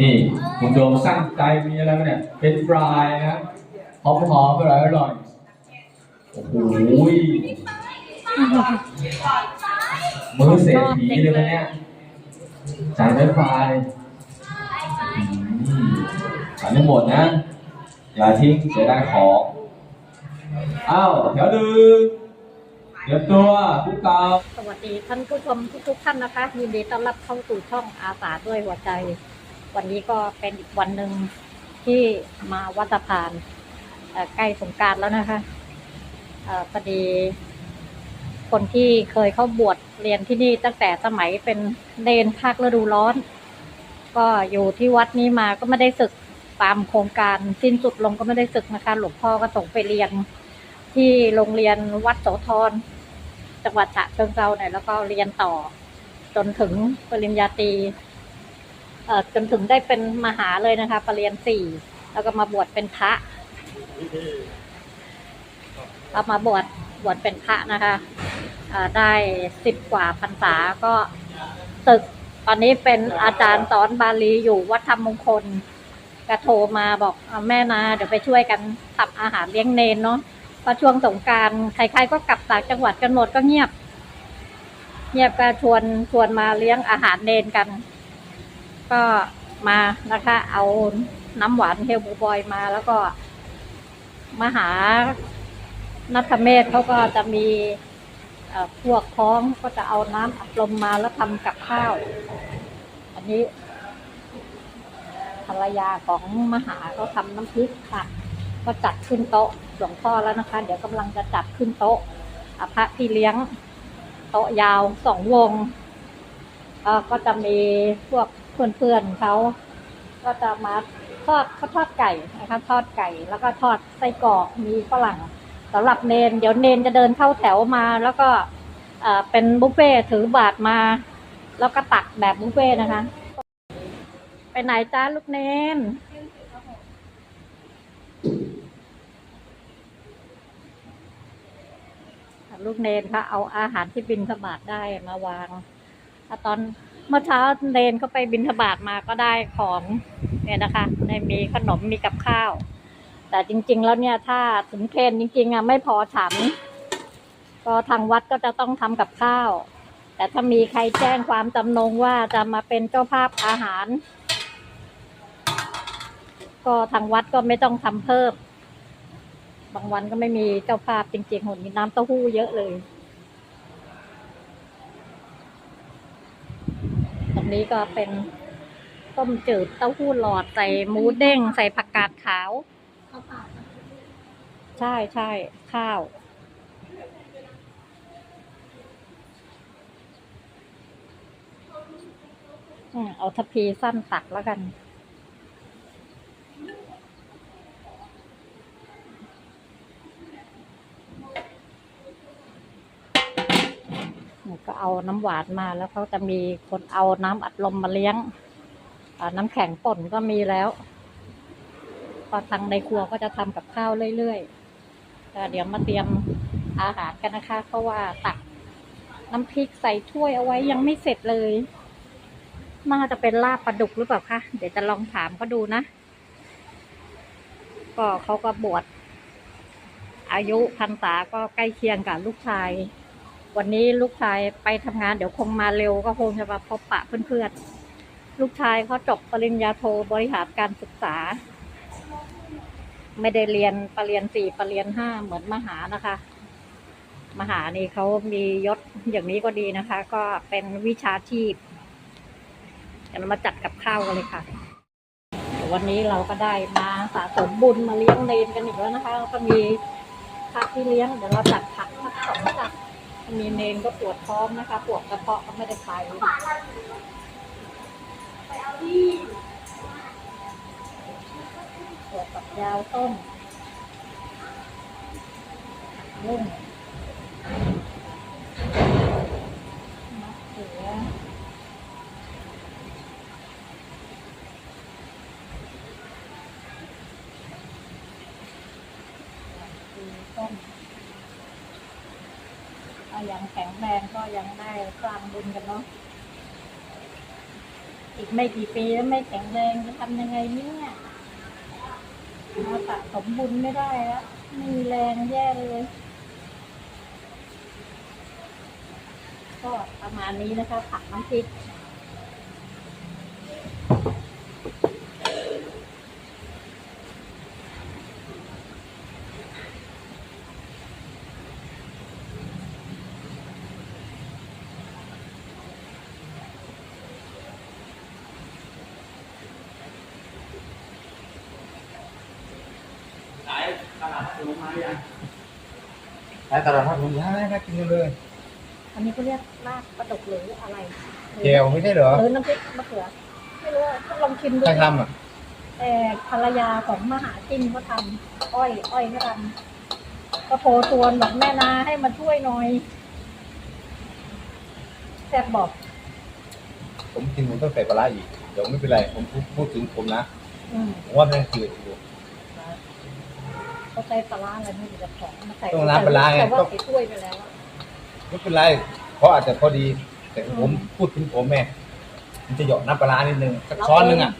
นี่คุณโยมสั่งใจมีอะไรไหมเนี่ย เป็นฟรายนะหอมหอมอร่อยอร่อยโอ้โหมือเศรษฐีเลยนะเนี่ยจ่ายเป็นฟรายอืมจ่ายไม่หมดนะ อย่าทิ้งเสียดายของอ้าวแถวหนึ่งเตรียมตัวทุกกาสวัสดีท่านผู้ชมทุกๆท่านนะคะ ยินดีต้อนรับเข้าสู่ช่องอาสาด้วยหัวใจ วันนี้ก็เป็นอีกวันหนึ่งที่มาวัดสะพานใกล้สงการแล้วนะคะเอ่อพอดีคนที่เคยเข้าบวชเรียนที่นี่ตั้งแต่สมัยเป็นเดนภาคฤดูร้อน ก็อยู่ที่วัดนี้มาก็ไม่ได้ศึกตามโครงการสิ้นสุดลงก็ไม่ได้ศึกนะคะหลวงพ่อก็ส่งไปเรียนที่โรงเรียนวัดโสธรจังหวัดฉะเชิงเทราเนี่ยแล้วก็เรียนต่อจนถึงปริญญาตรี จนถึงได้เป็นมหาเลยนะคะปรริญญาสี่แล้วก็มาบวชเป็นพระเอามาบวชบวชเป็นพระนะคะได้สิบกว่าพรรษาก็ศึกตอนนี้เป็นอาจารย์สอนบาลีอยู่วัดธรรมมงคลก็โทรมาบอกอแม่นาเดี๋ยวไปช่วยกันทำอาหารเลี้ยงเนนเนาะพอช่วงสงการใครๆก็กลับต่างจังหวัดกันหมดก็เงียบ เงียบก็ชวนชวนมาเลี้ยงอาหารเนนกัน ก็มานะคะ เอาน้ำหวานเฮลบูบอยมาแล้วก็มาหานัทเมธเขาก็จะมีพวกพ้องก็จะเอาน้ำอัดลมมาแล้วทำกับข้าว อันนี้ภรรยาของมหาเขาทำน้ำพริกค่ะ ก็จัดขึ้นโต๊ะหลวงพ่อแล้วนะคะ เดี๋ยวกำลังจะจัดขึ้นโต๊ะอะพระที่เลี้ยง โต๊ะยาวสองวง ก็จะมีพวก เพื่อนๆเขาก็จะมาทอดเขาทอดไก่นะคะทอดไก่ แล้วก็ทอดไส้กรอกมีฝรั่งสำหรับเนน เดี๋ยวเนนจะเดินเข้าแถวมา แล้วก็เอเป็นบุฟเฟ่ถือบาทมา แล้วก็ตักแบบบุฟเฟ่นะคะ ไปไหนจ้าลูกเนนลูกเนนคะเอาอาหารที่บินทบาทได้มาวางอตอน เมื่อเช้าเนนเขาไปบินทบาทมาก็ได้ของเนี่ยนะคะได้มีขนมมีกับข้าว แต่จริง ๆ แล้วเนี่ยถ้าถึงเพนจริง ๆอะไม่พอฉัน ก็ทางวัดก็จะต้องทำกับข้าว แต่ถ้ามีใครแจ้งความจำนงว่าจะมาเป็นเจ้าภาพอาหาร ก็ทางวัดก็ไม่ต้องทำเพิ่มบางวันก็ไม่มีเจ้าภาพจริงๆหนนี้น้ำเต้าหู้เยอะเลย ตรง นี้ก็เป็นต้มจืดเต้าหู้หลอดใส่หมูเด้งใส่ผักกาดขาว ใช่ใช่ข้าวอืมเอาทัพพีสั้นตักแล้วกัน ก็เอาน้ำหวานมาแล้วเขาจะมีคนเอาน้ำอัดลมมาเลี้ยงน้ำแข็งป่นก็มีแล้วพอทางในครัวก็จะทำกับข้าวเรื่อยๆแต่เดี๋ยวมาเตรียมอาหารกันนะคะเพราะว่าตักน้ำพริกใส่ถ้วยเอาไว้ยังไม่เสร็จเลยน่าจะเป็นลาบปลาดุกหรือเปล่าคะเดี๋ยวจะลองถามเขาดูนะ ก็เขาก็บวชอายุพรรษาก็ใกล้เคียงกับลูกชาย วันนี้ลูกชายไปทำงานเดี๋ยวคงมาเร็วก็คงจะมาพบปะเพื่อนๆ ลูกชายเขาจบปริญญาโทบริหารการศึกษา ไม่ได้เรียนปรริญญาสี่ปรริญญาห้าเหมือนมหานะคะ มหานี่เขามียศอย่างนี้ก็ดีนะคะ ก็เป็นวิชาชีพเรามาจัดกับข้าวกันเลยค่ะ วันนี้เราก็ได้มาสะสมบุญมาเลี้ยงเนนกันอีกแล้วนะคะ ก็มีผักที่เลี้ยงเดี๋ยวเราจัดผักสักสองจัด มีเนนก็ปวดท้องนะคะ ปวดกระเพาะก็ไม่ได้ไปปวดกับยาวต้นลุ่มมะเขือดีต้น ถ้า ยังแข็งแรงก็ยังได้สร้างบุญกันเนาะอีกไม่กี่ปีแล้วไม่แข็งแรงจะทำยังไงเนี่ยมาสะสมบุญไม่ได้แล้วไม่มีแรงแย่เลย ก็ประมาณนี้นะคะผักน้ำพริก ขายตลาดนัดผมย้ายน่ากินจังเลยอันนี้เขาเรียกลาบปลาดุกหรืออะไรเจลไม่ใช่เหรอหรือน้ำพริกมะเขือไม่รู้อะลองชิมดูใครทำอะแต่ภรรยาของมหาจิ้มเขาทำอ้อย อ้อยเขาทำก็โทรชวนบอกแม่นาให้มาช่วยหน่อยแซ่บบอก ผมกินผมต้องใส่ปลาร้าอีกเดี๋ยวไม่เป็นไร ผมพูดพูดถึงผมนะ อืม ผมว่ามันยังจืดอยู่ เขาใช้ปลาร้าอะไรไม่รู้จะของมาใส่ต้องน้ำปลาร้าไง แต่ว่าต้องใส่ถ้วยไปแล้วอะไม่เป็นไรเพราะอาจจะพอดี แต่ผมพูดถึงผมแม่มันจะหยอกน้ำปลาร้านิดนึงสักช้อนนึงอะ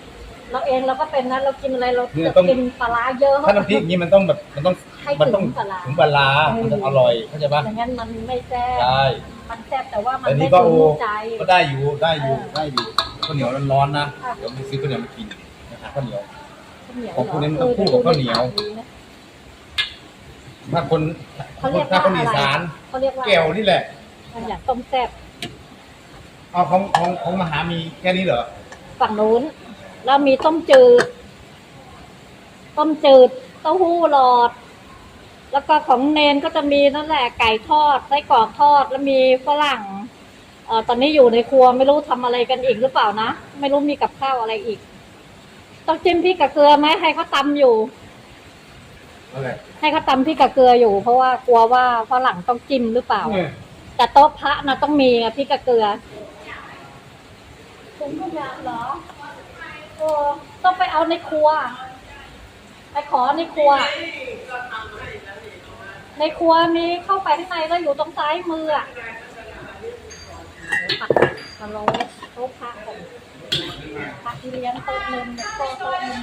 เราเองเราก็เป็นนะเรากินอะไรเราเนี่ยจะต้อง กินปลาร้าเยอะ ถ้าน้ำพริกนี้มันต้องแบบมันต้องให้มันถึต้องงปลาร้า ถึงปลาร้ามันจะอร่อยเข้าใจปะอย่างนั้นมันไม่แซ่บใช่มันแซ่บแต่ว่ามันแต่ไม่นี่ก็ถึโอ้งใจ ก็ได้อยู่ได้อยู่เออได้อยู่ข้าวเหนียวร้อนๆนะค่ะ เดี๋ยวไปซื้อข้าวเหนียวมากินนะครับข้าวเหนียวข้าวเหนียวของคุณนี่มันเหรต้องคู่กับข้าวเหนียวออดี๋ดูใถาดดีนะ ถ้าคนเขาเรียกถ้าว่าคนอะอีไรสานเขาเรียกว่าแก้วนี่แหละมันอย่างต้มแซ่บเอาของของของมหามีแค่นี้เหรอฝั่งนู้น แล้วมีต้มจืด ต้มจืด เต้าหู้หลอด แล้วก็ของเนนก็จะมีนั่นแหละไก่ทอดไส้กรอกทอด แล้วมีฝรั่งเอ่อตอนนี้อยู่ในครัวไม่รู้ทำอะไรกันอีกหรือเปล่านะ ไม่รู้มีกับข้าวอะไรอีก ต้องจิ้มพริกกับเกลือไหมให้เขาตำอยู่ อะไรให้เขาตำพริกกับเกลืออยู่ เพราะว่ากลัวว่าฝรั่งต้องจิ้มหรือเปล่า เนี่ยแต่โต๊ะพระนะต้องมีอะพริกกับเกลือถุงขยะเหรอโอ้ต้องไปเอาในครัว ไปขอในครัว ในครัวมีเข้าไปข้างในแล้วอยู่ตรงซ้ายมืออะปักกะโหลกโต๊ะพระของพระที่เลี้ยงโต๊ะหนึงเนี่ยโต๊ะโต๊ะหนึง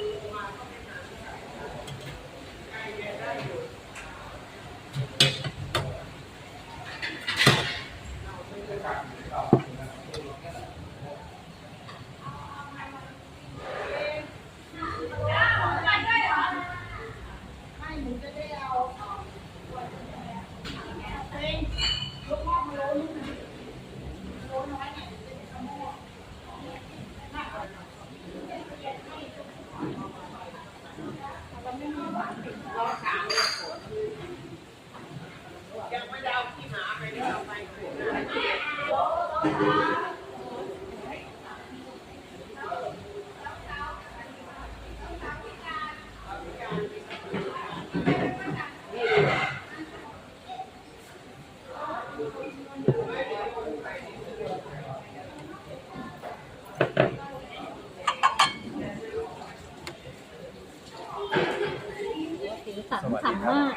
สีสันฉ่ำมาก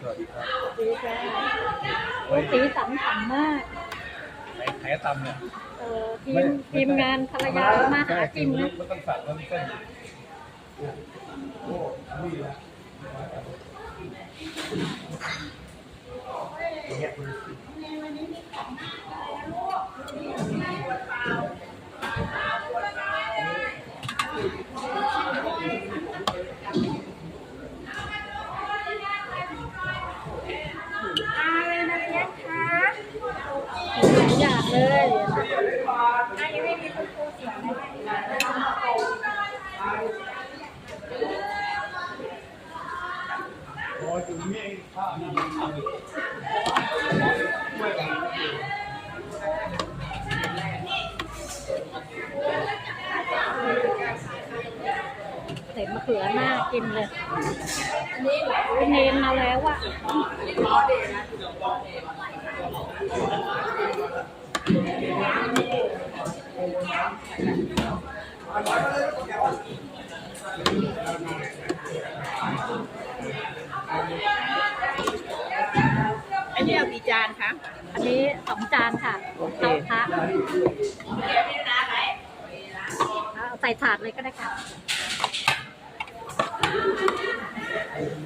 สวัสดีครับ สีสันโอ้สีสันฉ่ำมาก ไข่ไข่ตำเนี่ย เออทีมทีมงานภรรยามาหากินนะ ไม่ต้องสั่งมันเส้น อันนี้เอากี่จานคะ อันนี้สองจานค่ะโอเค เอาพระใส่ถาดเลยก็ได้ค่ะ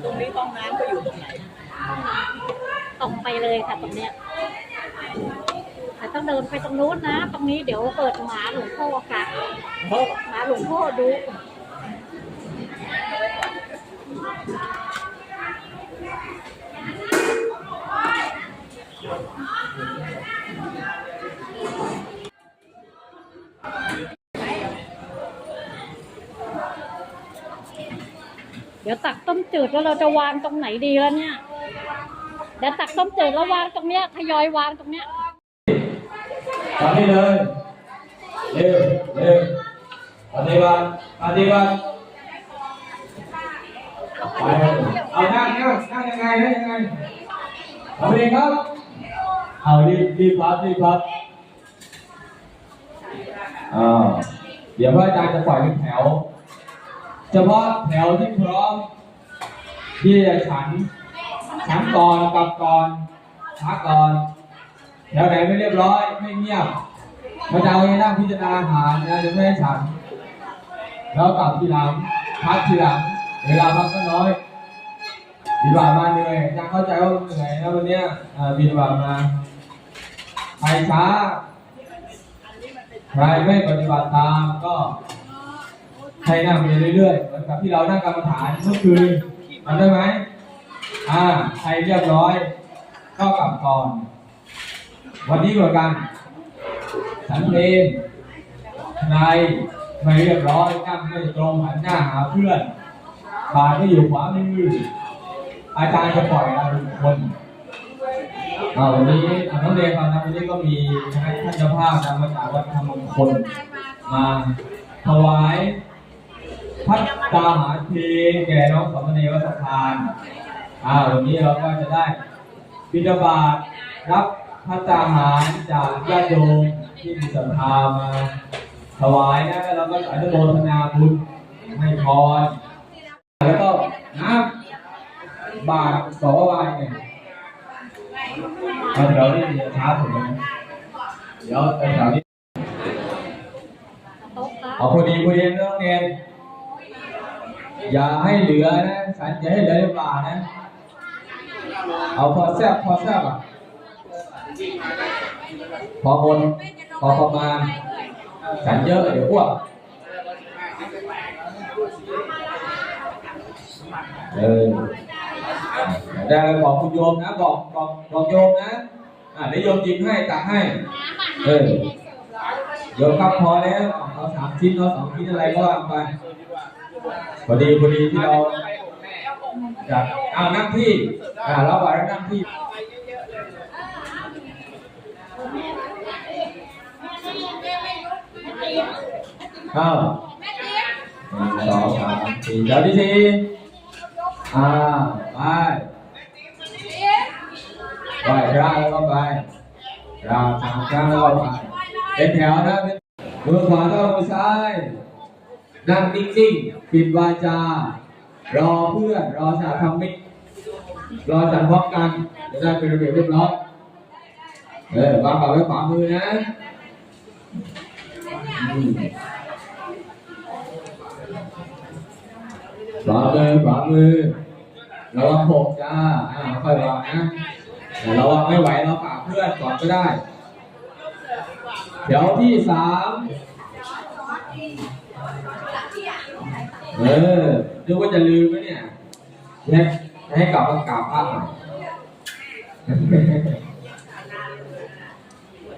ตรงนี้ห้องน้ำก็อยู่ตรงไหน ตรงไปเลยค่ะตรงเนี้ย แต่ต้องเดินไปตรงนู้นนะ ตรงนี้เดี๋ยวเปิดหมาหลวงพ่อค่ะหมาหลวงพ่อดูเดี๋ยวตักต้มจืดแล้วเราจะวางตรงไหนดีแล้วเนี่ย เดี๋ยวตักต้มจืดแล้ววางตรงเนี้ยทยอยวางตรงเนี้ย ตอนนี้เลยเร็วเร็วปฏิบัติปฏิบัติไปเอานั่งนั่งนั่งยังไงนั่งยังไงเอาเองครับเอารีบรีบพับรีบพับอ่าเดี๋ยวพระอาจารย์จะปล่อยเป็นแถว เฉพาะแถวที่พร้อมที่จะฉันฉันก่อนกลับก่อนพักก่อน แถวไหนไม่เรียบร้อยไม่เงียบพระเจ้าให้นั่งพิจารณาอาหารนะจะไม่ให้ฉัน แล้วกลับทีหลังพักทีหลัง เวลาพักก็น้อยบินบามาเหนื่อยอาจารย์เข้าใจว่าเหนื่อยนะวันเนี้ยบินบามาใครช้าใครไม่ปฏิบัติตามก็ให้นั่งไปเรื่อยๆเหมือนกับที่เรานั่งกรรมฐานเมื่อคืนทำได้ไหมอ่าใครเรียบร้อยก็กลับก่อน วันนี้เหมือนกันฉันเลงนายไม่เรียบร้อยนั่งไม่ตรงหันหน้าหาเพื่อนขาก็อยู่ขวามืออาจารย์จะปล่อยเราทุกคนเอาวันนี้น้องเดนฟังนะวันนี้ก็มีท่านเจ้าภาพนำมาจากวัดธรรมมงคลมาถวายพัฒตาหาเพลงแก่น้องสามเณรวัดสะพานอ่าวันนี้เราก็จะได้บิณฑบาตรับ พัตตาหารจากญาติโยมที่มีศรัทธามาถวายนะแล้วเราก็อนุโมทนาบุญให้พรแล้วก็น้ำบาทสองวายเนี่ยเอาแถวนี้เดี๋ยวช้าสุดเลยนะเดี๋ยวเอาแถวนี้เอาพอดีพอดีนะน้องเนนอย่าให้เหลือนะ ฉันอย่าให้เหลือในป่านะ เอาพอแซ่บพอแซ่บอะ พอคนพอประมาณฉันเยอะเดี๋ยวอ้วกเออได้แล้วบอกคุณโยมนะบอกบอกบอกโยมนะอ่าเดี๋ยวโยมยิบให้ตักให้ เออโยมครับพอแล้วเอาสามชิ้นเอาสองชิ้นอะไรก็ว่าไปพอดีพอดีที่เราจัดเอานั่งที่อ่าเราบอกแล้วนั่งที่ อ้าหนึ่งสองสามสี่เดี๋ยวที่สี่อ่าไปไปพระแล้วก็ไประสามครั้างแล้วก็ไปเป็นแถวนะมือขวาต้องมือซ้ายนั่งนิ่งๆปิดวาจา รอเพื่อนรอสาธรรมิกรอจันพร้อมกันจะได้เป็นระเบียบเรียบร้อยเออวางก่อนไว้ขวามือนะ ขวามือขวามือระวังหกจ้าอ่าค่อยวางนะแต่ระวังไม่ไหวเราฝากเพื่อนก่อนก็ได้แถวที่สามเออนึกว่าจะลืมไหมเนี่ยให้ให้กลับมากราบพระหน่อย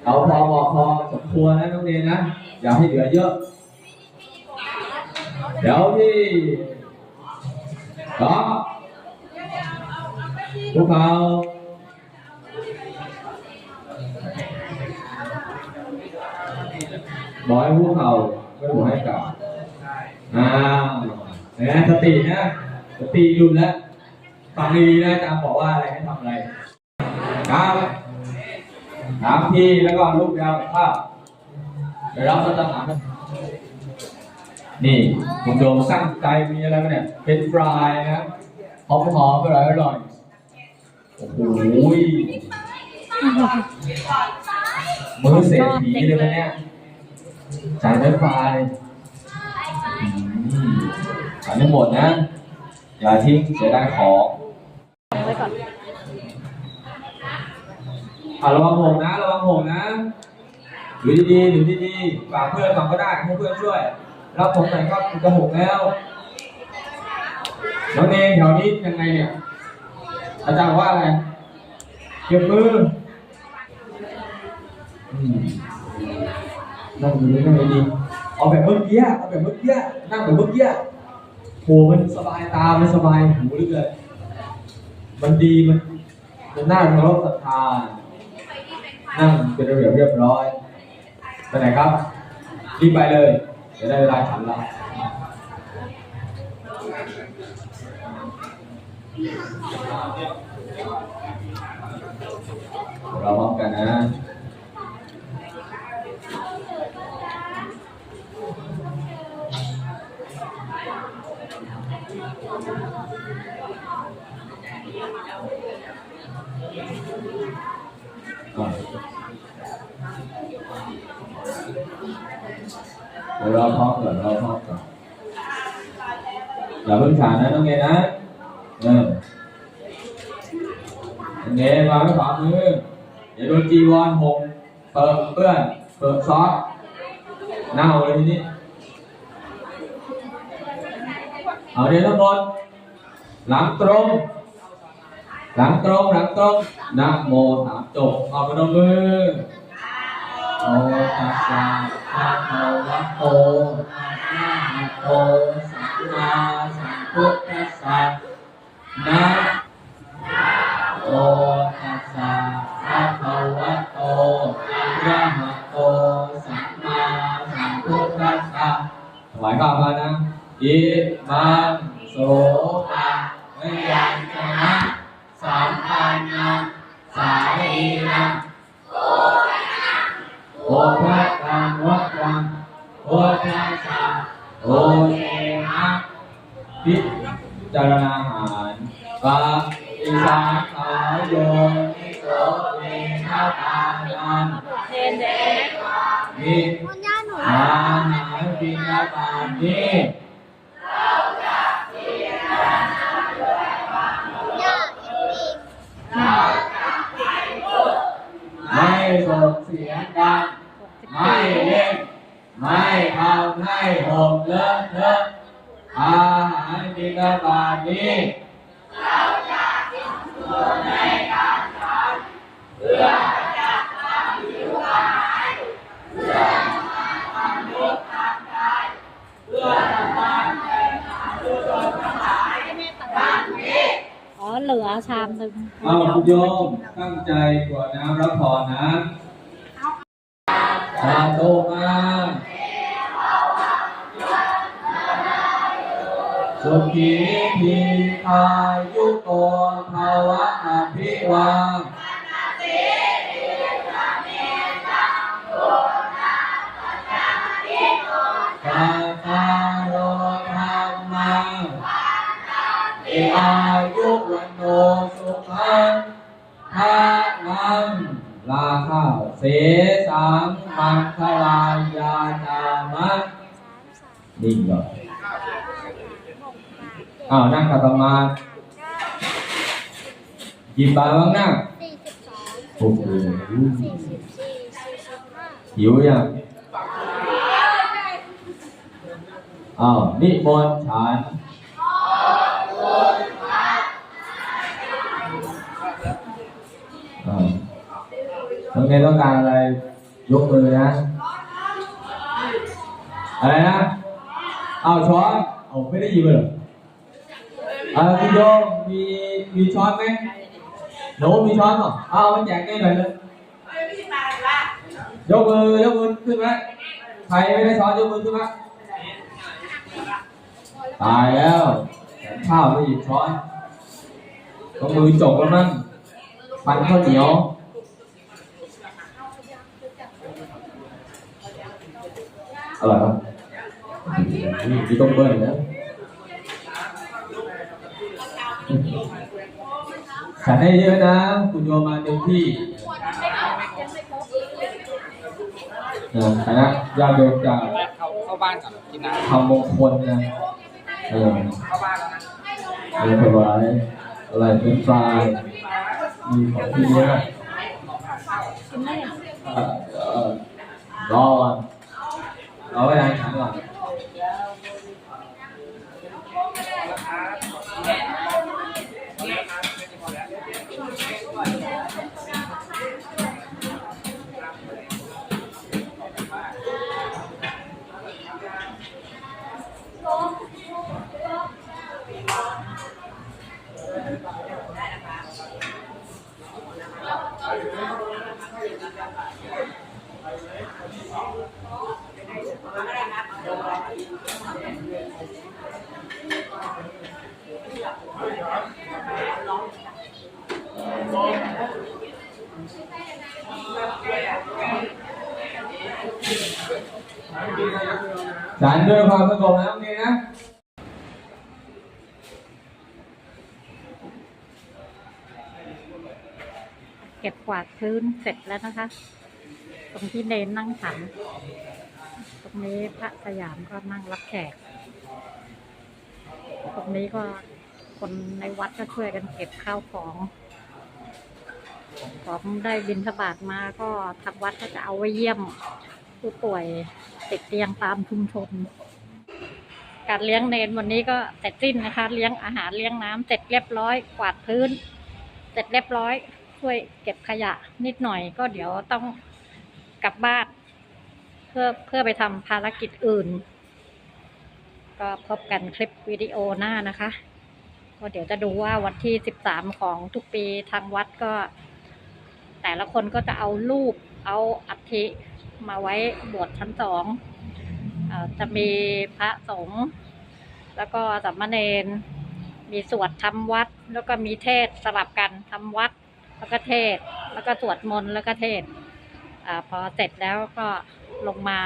เอาพอเหมาะพอสมควรนะน้องเนนะ อย่าให้เหลือเยอะ เดี๋ยวที่ สองพวกเขาบอกให้พวกเขาไม่บอกให้กลับอ้าเห็นไหมสตินะสติหลุดแล้วฟังดีนะอาจารย์บอกว่าอะไรให้ทำอะไรครับถามพี่แล้วก็ลูกเดียวภาพเดี๋ยวเราจะถาม นี่คุณโยมตั้งใจมีอะไรไหมเนี่ย เป็นฟรายนะหอมหอมอร่อยอร่อยโอ้โหมือเศรษฐีเลยนะเนี่ยสายไฟฟ้ายอืมสายไม่หมดนะ อย่าทิ้งเสียดายของอะระวังหงนะระวังหงนะดูดีๆดูดีๆฝากเพื่อนฝากก็ได้ให้เพื่อนช่วย รับผมหน่อยครับจะหกแล้วน้องเองแถวนี้ยังไงเนี่ยอาจารย์ว่าอะไรเก็บมือนั่งดูนี่นั่งดีเอาแบบเมื่อกี้เอาแบบเมื่อกี้นั่งแบบเมื่อกี้โหมันสบายตา มันสบายหูเหลยเกินมันดี มันมันน่าเคารพศรัทธา นั่งเป็นระเบียบเรียบร้อยไปไหนครับรีบไปเลย จะได้เวลาฉันแล้ว เราพร้อมกันเดี๋ยวราพร้อมก่อนราพร้อมก่อนอย่าเพิ่งฉานนะน้องเงนะเออน้องเงวางไว้ขวามืออย่าโดนจีวรหกเปิดเปื้อนเปิดซอสเน่าเลยทีนี้เอาเดี๋ยวทั้งหมดหลังตรง หลังตรงหลังตรงนะโมสามจบเอาพนมมือโอตัสสะภะคะวะโตอะระหะโตสัมมาสัมพุทธัสสะนะโม ห้หกเลอะเทอะอาหารบิณฑบาตนี้อ๋อเหลือชามหนึ่งเอาคุณโยมตั้งใจกรวดน้ำรับพรนะสาธุมา สุขีทีพายุโกภาวะอภิวาตาตาโรธรรมังเออายุวันโนสุขังภาลังลาข้าวเสสังมังคลายาจามังนิ่งก่อ อ้าวนั่งขัดสมาธิกี่บาทบ้างนั่งสี่สิบสองโอ้โหสี่สิบสี่สี่สิบห้าหิวยังอ้าวนิมนต์ฉันอ่าตรงนี้ต้องการอะไร ยกมือนะ อะไรนะเอาวช้อนเอาไม่ได้ยินเลยเหร ออ่าคุณโยมมีมีช้อนไหมหนูมีช้อนเหรอเอามาแจกให้หน่อยเลยยกมือยกมือขึ้นไหมใครไม่ได้ช้อนยกมือขึ้นไหมตายแล้วแต่ข้าวไม่หยิบช้อนก็มือจกแล้วมั้งฟันข้าวเหนียวอร่อยปะมีต้องเบิ้ลนะ ฉันให้เยอะนะ คุณโยมมาเต็มที่นะคณะญาติโยมจากเข้าเข้าบ้านก่อนกินน้ำทำมงคลนะเออเข้าบ้านแล้วนะมีถวายอะไรเป็นปลามีของที่เยอ่อเอ่อรอก่อนรอไว้นานฉันก่อน ด้วยความสงบนะโอเคนะเก็บกวาดพื้นเสร็จแล้วนะคะ ตรงที่เนนนั่งฉัน ตรงนี้พระสยามก็นั่งรับแขก ตรงนี้ก็คนในวัดก็ช่วยกันเก็บข้าวของของได้บินทบาทมาก็ทางวัดก็จะเอาไว้เยี่ยมผู้ป่วย ติดเตียงตามชุมชน การเลี้ยงเนนวันนี้ก็เสร็จสิ้นนะคะ เลี้ยงอาหารเลี้ยงน้ำเสร็จเรียบร้อย กวาดพื้น เสร็จเรียบร้อย ช่วยเก็บขยะนิดหน่อยก็เดี๋ยวต้องกลับบ้านเพื่อเพื่อไปทำภารกิจอื่น ก็พบกันคลิปวิดีโอหน้านะคะก็เดี๋ยวจะดูว่าวันที่สิบสามของทุกปีทางวัดก็ แต่ละคนก็จะเอารูปเอาอัฐิ มาไว้บวชชั้นสองเอ่อจะมีพระสงฆ์แล้วก็สามเณรมีสวดทำวัด แล้วก็มีเทศสลับกันทำวัด แล้วก็เทศ แล้วก็สวดมนต์แล้วก็เทศอพอเสร็จแล้วก็ลงมา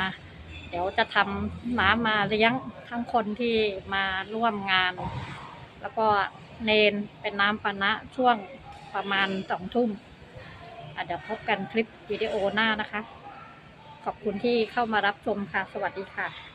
เดี๋ยวจะทำน้ำมาเลี้ยงทั้งคนที่มาร่วมงาน แล้วก็เนนเป็นน้ำปานะช่วงประมาณสองทุ่มเดี๋ยวพบกันคลิปวิดีโอหน้านะคะ ขอบคุณที่เข้ามารับชมค่ะ สวัสดีค่ะ